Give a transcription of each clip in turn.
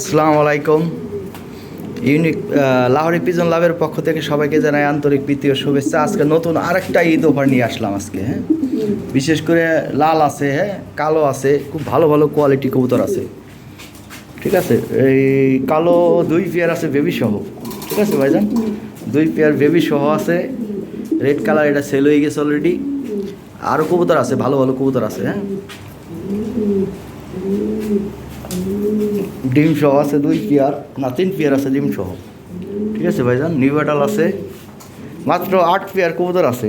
আসসালামু আলাইকুম। Unique Lahori pigeon লাভের পক্ষ থেকে সবাইকে জানাই আন্তরিক প্রীতি ও শুভেচ্ছা। আজকে নতুন আরেকটা ঈদ অফার নিয়ে আসলাম আজকে হ্যাঁ? বিশেষ করে লাল আছে হ্যাঁ? কালো আছে, খুব ভালো ভালো কোয়ালিটি কবুতর আছে। ঠিক আছে? এই কালো দুই পেয়ার আছে বেবি সহ। ঠিক আছে ভাইজান? দুই পেয়ার বেবি সহ আছে। রেড কালার এটা সেল হয়ে গেছে অলরেডি আরও কবুতর আছে, ভালো ভালো কবুতর আছে হ্যাঁ? ডিম সহ আছে দুই পেয়ার, না, তিন পেয়ার আছে ডিম সহ। ঠিক আছে ভাইজান? নিউ অ্যাডাল আছে। মাত্র আট পেয়ার কবুতর আছে।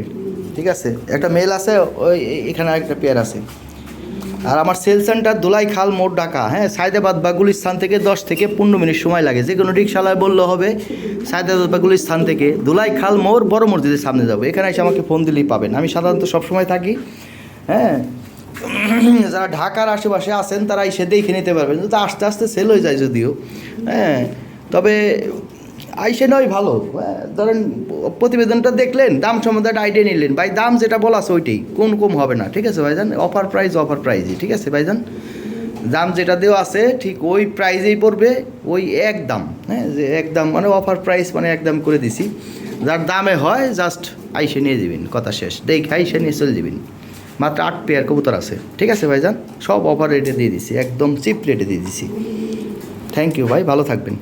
ঠিক আছে? একটা মেল আছে, ওই এখানে একটা পেয়ার আছে। আর আমার সেল সেন্টার দোলাই খাল মোড় ঢাকা হ্যাঁ? সায়দাবাদ বা গুলিস্থান থেকে দশ থেকে পনেরো মিনিট সময় লাগে। যে কোনো রিক্সালায় বললে হবে, সায়দাবাদ বা গুলিস্থান থেকে দোলাই খাল মোড় বড় মসজিদের সামনে যাব। এখানে এসে আমাকে ফোন দিলেই পাবেন। আমি সাধারণত সবসময় থাকি হ্যাঁ? যারা ঢাকার আশেপাশে আছেন তারা এসে দেখে নিতে পারবেন। কিন্তু আস্তে আস্তে সেল হয়ে যায় যদিও। হ্যাঁ তবে আইসে নয় ভালো। হ্যাঁ, ধরেন প্রতিবেদনটা দেখলেন দাম সম্বন্ধে একটা আইডিয়া নিলেন। ভাই দাম যেটা বলা আছে ওইটাই। কোন কম হবে না ঠিক আছে ভাইজান? অফার প্রাইস অফার প্রাইজই ঠিক আছে ভাইজান? দাম যেটা দেওয়া আছে ঠিক ওই প্রাইজেই পড়বে ওই এক দাম। হ্যাঁ যে এক দাম মানে অফার প্রাইস মানে এক দাম করে দিছি। যার দামে হয় জাস্ট আইসে নিয়ে যাবেন কথা শেষ। দেখ আইসে নিয়ে চলে যাবেন। মাত্র আট পেয়ার কবুতর আছে। ঠিক আছে ভাইজান? সব অফার রেটে দিয়ে দিছি, একদম চিপ রেটে দিয়ে দিছি। থ্যাংক ইউ ভাই, ভালো থাকবেন।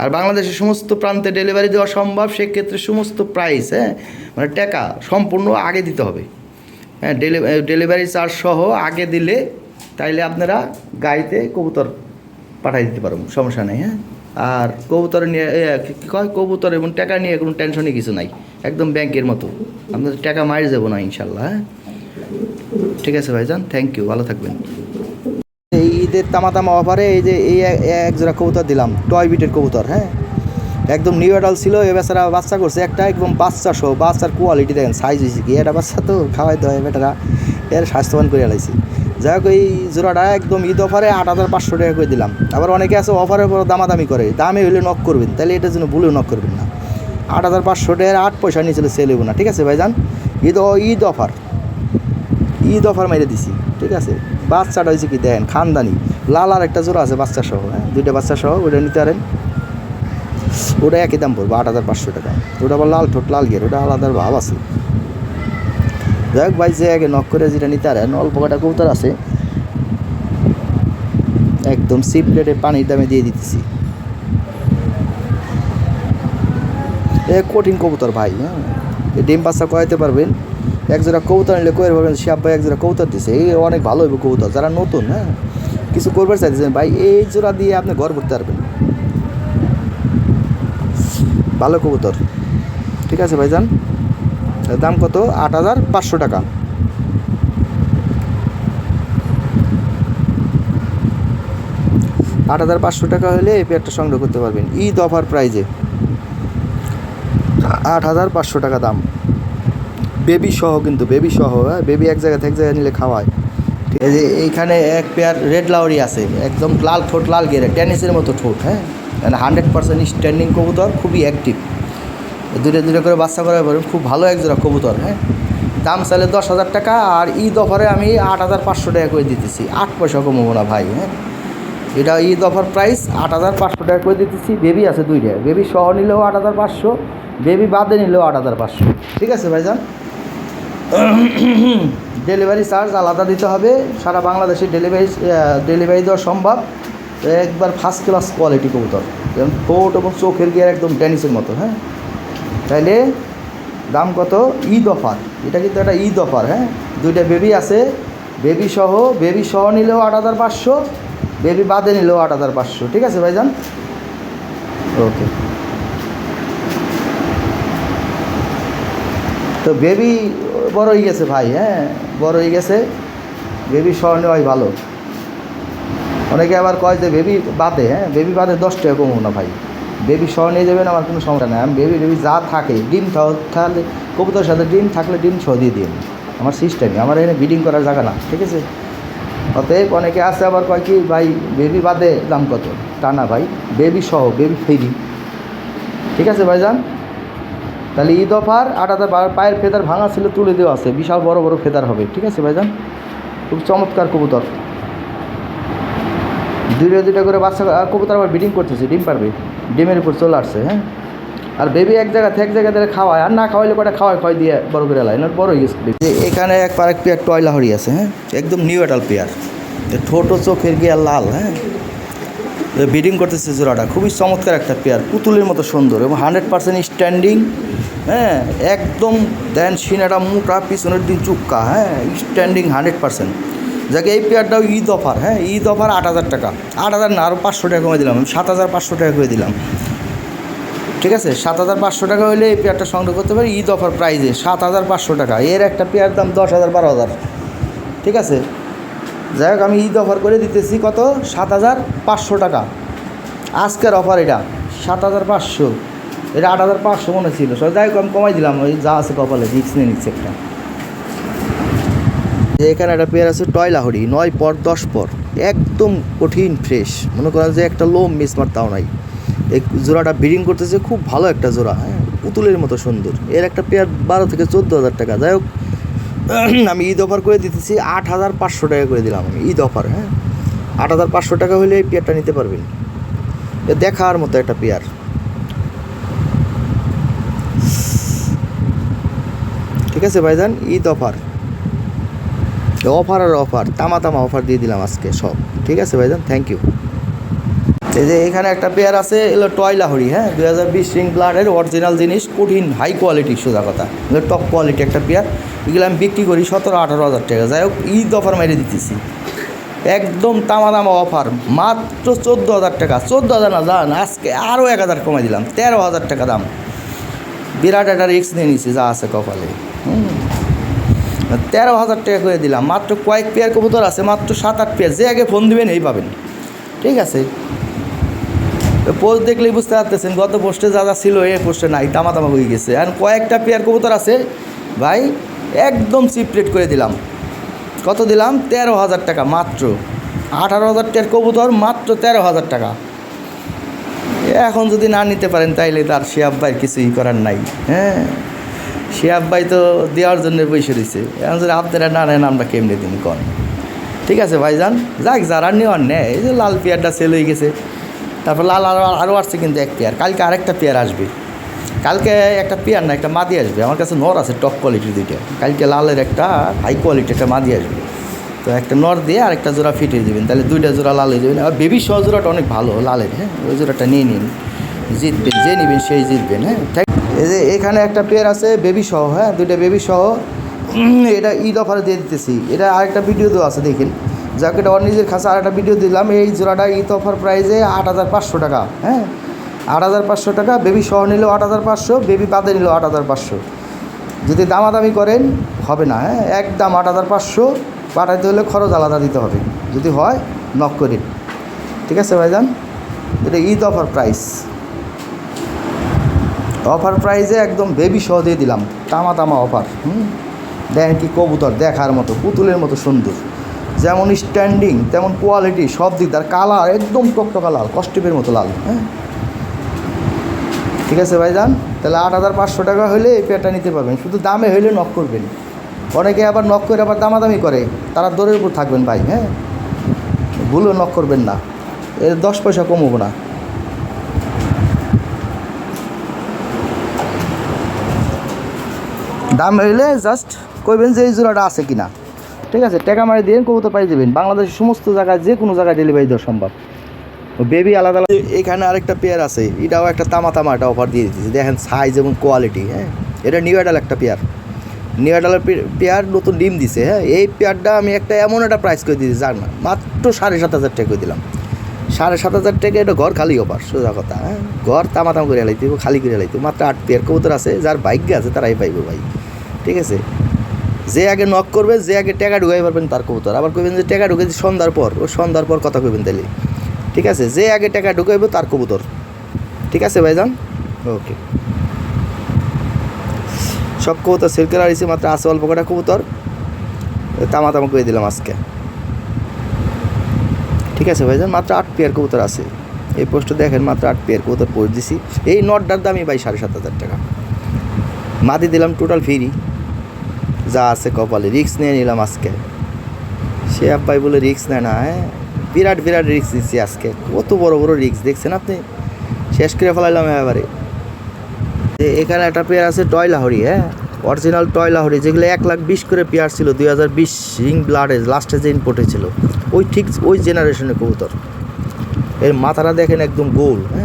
আর বাংলাদেশের সমস্ত প্রান্তে ডেলিভারি দেওয়া সম্ভব, সেক্ষেত্রে সমস্ত প্রাইস হ্যাঁ? মানে টাকা সম্পূর্ণ আগে দিতে হবে। হ্যাঁ ডেলিভারি চার্জ সহ আগে দিলে তাইলে আপনারা গাড়িতে কবুতর পাঠিয়ে দিতে পারবেন, সমস্যা নেই হ্যাঁ? আর কবুতর নিয়ে কয়? কবুতর এবং টাকা নিয়ে কোনো টেনশনই কিছু নাই। একদম ব্যাংকের মতো। আপনাদের টাকা মারি যাব না ইনশাল্লাহ হ্যাঁ? ঠিক আছে ভাইজান থ্যাংক ইউ ভালো থাকবেন। এই ঈদের তামা তামা অফারে এই যে এই এক- জোড়া কবুতর দিলাম, টয় বিটের কবুতর হ্যাঁ? একদম নিউ অ্যাডাল ছিল, এ বেচারা বাচ্চা করছে, একটা একদম বাচ্চা সহ, বাচ্চার কোয়ালিটি দেখেন সাইজ হয়েছে কি, এটা বাচ্চা তো খাওয়াইতে হয়, বেটারা, এর স্বাস্থ্যবান করে লাইছি যাই হোক, এই জোড়াটা একদম ঈদ অফারে আট হাজার পাঁচশো টাকা করে দিলাম। আবার অনেকে আছে অফারের পর দামাদামি করে, দামে হইলে নক করবেন, তাহলে এটার জন্য ভুলেও নক করবেন না। আট হাজার পাঁচশো টাকার আট পয়সা নিয়ে চলে সেল হইব না, ঠিক আছে ভাইজান? ঈদ ঈদ অফার। ঈদ অফার মেরে দিছি, ঠিক আছে? বাচ্চাটা হয়েছে কি, দেখেন, খানদানি। লাল আর একটা জোড়া আছে, বাচ্চা সহ হ্যাঁ? দুইটা বাচ্চা সহ ওটা নিতে পারেন। ওটা একই দাম পড়বে, আট হাজার পাঁচশো টাকা। ওটা আবার লাল ঠোঁট, লাল গিয়ে ওটা আলাদা ভাব আছে। যাই হোক ভাই, যে আগে নক করে যেটা নিতে পারেন, অল্প কটা কবুতর আছে। একদম সিপ রেটে পানির দামে দিয়ে দিতেছি। এ কঠিন কবুতর ভাই হ্যাঁ? ডিম বাচ্চা করাইতে পারবেন। এক জোড়া কবুতর নিলে কয়ে পারবেন শিয়াব ভাই এক জোড়া কবুতর দিছে? এই অনেক ভালো হইব কবুতর, যারা নতুন হ্যাঁ? কিছু করবার চাইতেছেন ভাই, এই জোড়া দিয়ে আপনি ঘর করতে পারবেন। ভালো কবুতর। ঠিক আছে, ভাইজান? দাম কত? আট হাজার পাঁচশো টাকা। আট হাজার পাঁচশো টাকা হলে এই পেয়ারটা সংগ্রহ করতে পারবেন। ঈদ অফার প্রাইজে। আট হাজার পাঁচশো টাকা দাম। বেবি সহ কিন্তু বেবি সহ হ্যাঁ? বেবি এক জায়গা থেকে এক জায়গায় নিলে খাওয়ায়। ঠিক আছে? এইখানে এক পেয়ার রেড লাউরি আছে, একদম লাল ঠোঁট, লাল গেরে, টেনিসের মতো ঠোঁট হ্যাঁ? মানে হান্ড্রেড পার্সেন্ট স্ট্যান্ডিং কবুতর, খুবই অ্যাক্টিভ দূরে দূরে করে বাচ্চা করার পারেন খুব ভালো এক জোড়া কবুতর হ্যাঁ? দাম চাইলে দশ হাজার টাকা, আর ঈদ অফারে আমি আট হাজার পাঁচশো টাকা করে দিতেছি। আট পয়সা কমাবো না ভাই হ্যাঁ? এটা ঈদ অফার প্রাইস আট হাজার পাঁচশো টাকা করে দিতেছি। বেবি আছে দুইটা। বেবি সহ নিলেও আট হাজার পাঁচশো, বেবি বাদে নিলেও আট হাজার পাঁচশো। ঠিক আছে ভাইজান? ডেলিভারি চার্জ আলাদা দিতে হবে। সারা বাংলাদেশে ডেলিভারি ডেলিভারি দেওয়া সম্ভব। একবার ফার্স্ট ক্লাস কোয়ালিটি কবুতর। যেমন ঠোঁট এবং চোখের গিয়ে একদম টেনিসের মতো হ্যাঁ? তাইলে দাম কত? ঈদ অফার। এটা কিন্তু একটা ঈদ অফার হ্যাঁ? দুইটা বেবি আছে। বেবি সহ বেবি সহ নিলেও আট হাজার পাঁচশো বেবি বাদে নিলেও আট হাজার পাঁচশো। ঠিক আছে ভাইজান? ওকে তো বেবি বড় হয়ে গেছে ভাই হ্যাঁ বড় হয়ে গেছে। বেবি সহ নেওয়াই ভালো। অনেকে আবার কয় যে বেবি বাদে হ্যাঁ বেবি বাদে দশ টাকা কমবো না ভাই। বেবি সহ নিয়ে যাবেন, আমার কোনো সমস্যা নেই। আমি বেবি বেবি যা থাকে, ডিম তাহলে কবুতর সাথে ডিম থাকলে ডিম সহ দিয়ে দিন। আমার সিস্টেমই আমার এখানে বিডিং করার জায়গা না, ঠিক আছে? অতএব অনেকে আছে আবার কয় কি, ভাই বেবি বাদে দাম কত? টানা ভাই বেবি সহ বেবি ফ্রি ঠিক আছে ভাইজান? তাহলে ঈদ অফার, আট হাজার পায়ের ফেদার ভাঙা ছিল, তুলে দেওয়া আছে। বিশাল বড় বড় ফেদার হবে, ঠিক আছে ভাইজান? খুব চমৎকার কবুতর। দুইটা দুইটা করে বাচ্চা কবুতর আবার ব্রিডিং করতেছে, ডিম পারবে। ডিমের উপর চলে আসছে হ্যাঁ? আর বেবি এক জায়গা থেকে এক জায়গা থেকে খাওয়ায়, আর না খাওয়াইলে কটা খাওয়ায়, খয় দিয়ে বড় করে লাই না বড় হয়ে গেছে এখানে এক পার এক পেয়ার টয়লা হরি আছে হ্যাঁ? একদম নিউ এডাল পেয়ার ঠোঁটো চোখের গিয়া লাল হ্যাঁ? ব্রিডিং করতেছে জোড়াটা, খুবই চমৎকার একটা পেয়ার পুতুলের মতো সুন্দর এবং হান্ড্রেড পার্সেন্ট স্ট্যান্ডিং হ্যাঁ একদম দেন সিনাটা মোটা, পিছনের দিন চুক্কা হ্যাঁ স্ট্যান্ডিং হান্ড্রেড পার্সেন্ট যাকে, এই পেয়ারটাও ঈদ অফার হ্যাঁ ঈদ অফার আট হাজার টাকা। আট হাজার না আরও পাঁচশো টাকা কমে দিলাম, সাত হাজার পাঁচশো টাকা করে দিলাম। ঠিক আছে, সাত হাজার পাঁচশো টাকা হলে এই পেয়ারটা সংগ্রহ করতে পারি, ঈদ অফার প্রাইজে সাত হাজার পাঁচশো টাকা, এর একটা পেয়ার দাম দশ হাজার, বারো হাজার। ঠিক আছে? যাই হোক, আমি ঈদ অফার করে দিতেছি, কত? সাত হাজার পাঁচশো টাকা। আজকের অফার এটা, সাত হাজার পাঁচশো। এটা আট হাজার পাঁচশো মনে ছিল। সব যাই হোক, আমি কমাই দিলাম, ওই যা আছে কপালে, রিক্স নিয়ে নিচ্ছে একটা। এখানে একটা পেয়ার আছে টয়লাহরি নয় পর, দশ পর। একদম কঠিন ফ্রেশ মনে করেন যে একটা লোম মিস মারতাও নাই। এই জোড়াটা ব্রিডিং করতেছে, খুব ভালো একটা জোড়া হ্যাঁ? পুতুলের মতো সুন্দর। এর একটা পেয়ার বারো থেকে চোদ্দ হাজার টাকা। যাই হোক আমি ঈদ অফার করে দিতেছি আট হাজার পাঁচশো টাকা করে দিলাম আমি, ঈদ অফার হ্যাঁ? আট হাজার পাঁচশো টাকা হলে এই পেয়ারটা নিতে পারবেন দেখার মতো একটা পেয়ার। ঠিক আছে ভাইজান, ঈদ অফার। অফার আর অফার, তামা তামা অফার দিয়ে দিলাম আজকে সব। ঠিক আছে ভাইজান, থ্যাংক ইউ। এই যে এখানে একটা পেয়ার আছে এগুলো টয়লাহরি হ্যাঁ? দু হাজার বিশ রিং ব্লাডের অরিজিনাল জিনিস, কঠিন হাই কোয়ালিটি সোজা কথা। এগুলো টপ কোয়ালিটি একটা পেয়ার এগুলো আমি বিক্রি করি সতেরো, আঠারো হাজার টাকা। যাই হোক, ঈদ অফার মেরে দিতেছি। একদম তামা তামা অফার মাত্র চোদ্দ হাজার টাকা। চোদ্দ হাজার না জান আজকে আরও এক হাজার কমাই দিলাম, তেরো হাজার টাকা দাম। বিরাট একটা রিক্স নিয়ে নিছি, যা আছে কপালে। হুম। তেরো হাজার টাকা করে দিলাম, মাত্র কয়েক পেয়ার কবুতর আছে, মাত্র সাত আট পেয়ার যে আগে ফোন দিবেন, এই পাবেন। ঠিক আছে? পোস্ট দেখলেই বুঝতে পারতেছেন, গত পোস্টে যা যা ছিল এই পোস্টে নাই তামা তামা হয়ে গেছে। আর কয়েকটা পেয়ার কবুতর আছে, ভাই, একদম চিপ রেট করে দিলাম। কত দিলাম? তেরো হাজার টাকা, মাত্র। আঠারো হাজার টাকার কবুতর, মাত্র তেরো হাজার টাকা। এখন যদি না নিতে পারেন, তাইলে তার শিয়াব ভাইয়ের কিছুই করার নাই হ্যাঁ? শিয়াব ভাই তো দেওয়ার জন্য বসে রয়েছে। এখন যদি আপনারা না নেন, আমরা কেমনি দিন কন? ঠিক আছে, ভাইজান, যাক, যারা নেওয়ার নেয়, এই যে লাল পেয়ারটা সেল হয়ে গেছে। তারপর লাল আরও আরও আসছে কিন্তু এক পেয়ার। কালকে আরেকটা পেয়ার আসবে। কালকে একটা পেয়ার না, একটা মাদি আসবে। আমার কাছে নর আছে টপ কোয়ালিটির দুইটা। কালকে লালের একটা হাই কোয়ালিটি একটা মাদি আসবে। তো একটা নর দিয়ে আর একটা জোড়া ফিটিয়ে দেবেন। তাহলে দুইটা জোড়া লাল হয়ে যাবেন আর বেবি সহ জোড়াটা অনেক ভালো, লালের হ্যাঁ? ওই জোড়াটা নিয়ে নিন। জিতবেন, যে নেবেন সেই জিতবেন হ্যাঁ? এই যে এখানে একটা পেয়ার আছে বেবি সহ হ্যাঁ? দুইটা বেবি সহ এটা ঈদ অফারে দিয়ে দিতেছি। এটা আরেকটা ভিডিও দেওয়া আছে, দেখেন। যাকে, এটা নিজের খাসা। আরেকটা ভিডিও দিলাম, এই জোড়াটা ঈদ অফার প্রাইজে আট হাজার পাঁচশো টাকা হ্যাঁ? আট হাজার পাঁচশো টাকা বেবি সহ নিলেও আট হাজার পাঁচশো বেবি বাদে নিলেও আট হাজার পাঁচশো। যদি দামাদামি করেন, হবে না হ্যাঁ? একদম আট হাজার পাঁচশো, পাঠাইতে হলে খরচ আলাদা দিতে হবে। যদি হয় নক করিন ঠিক আছে, ভাইজান? এটা ঈদ অফার প্রাইস অফার প্রাইসে একদম বেবি সহ দিয়ে দিলাম। তামা তামা অফার হুম? দেখেন কি কবুতর, দেখার মতো, পুতুলের মতো সুন্দর। যেমন স্ট্যান্ডিং তেমন কোয়ালিটি সব দিক তার কালার একদম টকটকা লাল কস্টিপের মতো লাল হ্যাঁ? ঠিক আছে ভাইজান? তাহলে আট হাজার পাঁচশো টাকা হলে এই পেয়ারটা নিতে পারবেন। শুধু দামে হইলে নক করবেন। অনেকে আবার নক করে আবার দামাদামি করে। তারা দরের উপর থাকবেন ভাই হ্যাঁ? ভুলও নক করবেন না। এর দশ পয়সা কমবো না। দাম হইলে জাস্ট কইবেন যে এই জোড়াটা আছে কিনা। ঠিক আছে, টাকা মারি দিয়ে কবুতর পাই দেবেন। বাংলাদেশের সমস্ত জায়গায় যে কোনো জায়গায় ডেলিভারি দেওয়া সম্ভব। বেবি আলাদা আলাদা এখানে আরেকটা পেয়ার আছে। এটাও একটা তামা তামা একটা অফার দিয়ে দিতেছে। দেখেন সাইজ এবং কোয়ালিটি হ্যাঁ? এটা নিউ অ্যাডাল একটা পেয়ার নিউ অ্যাডালের পেয়ার নতুন ডিম দিছে হ্যাঁ? এই পেয়ারটা আমি একটা এমন একটা প্রাইস করে দিয়েছি, জান না, মাত্র সাড়ে সাত হাজার টাকা করে দিলাম। সাড়ে সাত হাজার টাকা এটা ঘর খালি অফার সোজা কথা হ্যাঁ? ঘর তামা তাম করে হেলাইতে খালি করে হেলাইতে মাত্র আট পেয়ার কবুতর আছে, যার ভাগ্য আছে, তারাই পাইব ভাই। ঠিক আছে? যে আগে নক করবে, যে আগে টাকা ঢুকাই পারবেন তার কবুতর। আবার কইবেন যে টাকা ঢুকেছি সন্ধ্যার পর, ও সন্ধ্যার পর কথা কইবেন তাহলে ঠিক আছে? যে আগে টাকা ঢুকাইব তার কবুতর। ঠিক আছে ভাইজান? ওকে সব কবুতর সেল আইসি মাত্র আছে অল্প কটা কবুতর। তামা তামা করে দিলাম আজকে। ঠিক আছে ভাইজান? মাত্র আট পেয়ার কবুতর আছে। এই পোস্টে দেখেন, মাত্র আট পেয়ার কবুতর পোস্ট দিছি। এই নটটার দামই ভাই সাড়ে সাত হাজার টাকা। মাদি দিলাম টোটাল ফ্রি যা আছে কপালে রিক্স নিয়ে নিলাম আজকে। সে আব্বাই বলে রিক্স নেয় না হ্যাঁ? বিরাট বিরাট রিক্স দিচ্ছি আজকে। কত বড় বড় রিক্স দেখছেন আপনি? শেষ করে ফেলাইলাম এবারে এখানে একটা পেয়ার আছে টয় লাহরি হ্যাঁ? অরিজিনাল টয় লাহরি, যেগুলো এক লাখ বিশ করে পেয়ার ছিল, দুই হাজার বিশ রিং ব্লাডে লাস্টে যে ইনপোর্টে ছিল ওই ঠিক ওই জেনারেশনের কবুতর। এর মাথাটা দেখেন একদম গোল হ্যাঁ?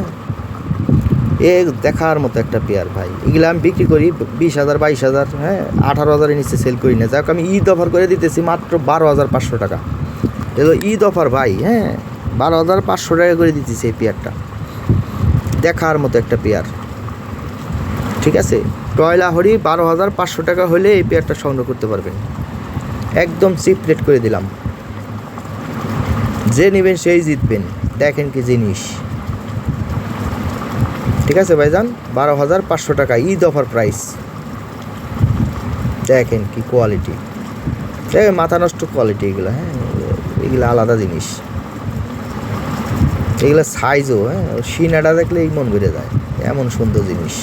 এ দেখার মতো একটা পেয়ার ভাই। এগুলো আমি বিক্রি করি বিশ হাজার, বাইশ হাজার হ্যাঁ আঠারো হাজারের নিচে সেল করি না। যাক, আমি ঈদ অফার করে দিতেছি মাত্র বারো হাজার পাঁচশো টাকা। এগুলো ঈদ অফার ভাই হ্যাঁ বারো হাজার পাঁচশো টাকা করে দিতেছি এই পেয়ারটা। দেখার মতো একটা পেয়ার। ঠিক আছে? টয়লা হরি বারো হাজার পাঁচশো টাকা হলে এই পেয়ারটা সংগ্রহ করতে পারবেন। একদম চিপ রেট করে দিলাম। যে নেবেন সেই জিতবেন। দেখেন কি জিনিস। ঠিক আছে ভাইজান? বারো হাজার পাঁচশো টাকা, ঈদ অফার প্রাইস। দেখেন কি কোয়ালিটি দেখেন, মাথা নষ্ট কোয়ালিটি এগুলো হ্যাঁ? এগুলো আলাদা জিনিস। এগুলো সাইজও হ্যাঁ? সিনাটা দেখলেই মন বেড়ে যায়। এমন সুন্দর জিনিস।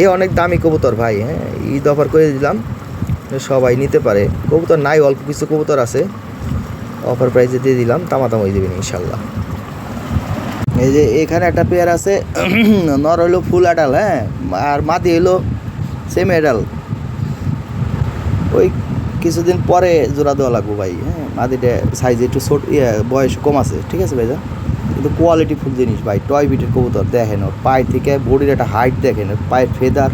এ অনেক দামি কবুতর ভাই হ্যাঁ? ঈদ অফার করে দিলাম। সবাই নিতে পারে। কবুতর নাই, অল্প কিছু কবুতর আছে। অফার প্রাইসে দিয়ে দিলাম তামা তামাই দেবেন ইনশাল্লাহ এই যে এখানে একটা পেয়ার আছে, নর হইল ফুল আডাল হ্যাঁ? আর মাদি হইল সেম এডাল ওই কিছুদিন পরে জোড়া দেওয়া লাগবো ভাই হ্যাঁ? মাদিটা সাইজ একটু ছোট ইয়ে বয়স কম আছে, ঠিক আছে ভাইজান? কিন্তু কোয়ালিটি ফুল জিনিস ভাই টয় বিটের কবুতর দেখেন ওর, পায়ে থেকে বডির একটা হাইট দেখেন, পায়ের ফেদার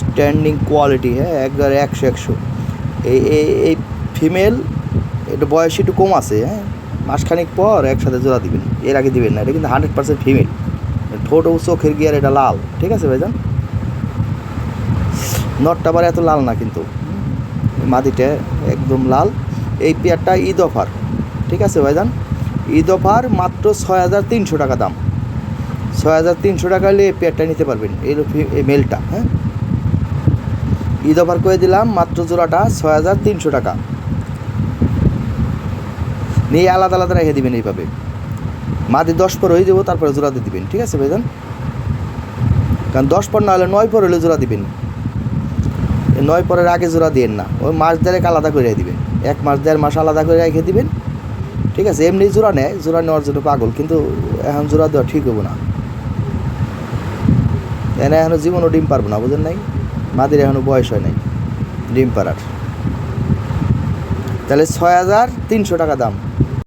স্ট্যান্ডিং কোয়ালিটি হ্যাঁ একবারে একশো একশো। এই এই ফিমেল একটু বয়স একটু কম আছে হ্যাঁ মাসখানিক পর একসাথে জোড়া দিবেন। এর আগে দিবেন না, এটা কিন্তু হান্ড্রেড পার্সেন্ট ফিমেল ঠোঁট ও চোখের গিয়ার এটা লাল, ঠিক আছে ভাইজান? নটটা আবার এত লাল না কিন্তু। মাদিটা একদম লাল। এই পেয়ারটা ঈদ অফার, ঠিক আছে ভাইজান? ঈদ অফার মাত্র ছয় হাজার তিনশো টাকা দাম। ছয় হাজার তিনশো টাকা হলে এই পেয়ারটা নিতে পারবেন, এই মেলটা হ্যাঁ? ঈদ অফার করে দিলাম মাত্র জোড়াটা ছয় হাজার তিনশো টাকা। নিয়ে আলাদা আলাদা রেখে দিবেন এইভাবে। মাদি দশ পর হয়ে যাব, তারপরে জোড়া দিয়ে দিবেন, ঠিক আছে ভাইজান? কারণ দশ পর না হলে নয় পর হলে জোড়া দিবেন। নয় পরের আগে জোড়া দিবেন না, ওই মাস দেড়েক আলাদা করে দিবেন। এক মাস, দেড় মাস আলাদা করে রেখে দিবেন। ঠিক আছে, এমনি জোড়া নেয়, জোড়া নেওয়ার জন্য পাগল, কিন্তু এখন জোড়া দেওয়া ঠিক হব না। এনে এখনও জীবনও ডিম পারব না, বুঝেন নাই? মাদির এখনও বয়স হয় নাই ডিম পাড়ার। তাহলে ছয় হাজার তিনশো টাকা দাম।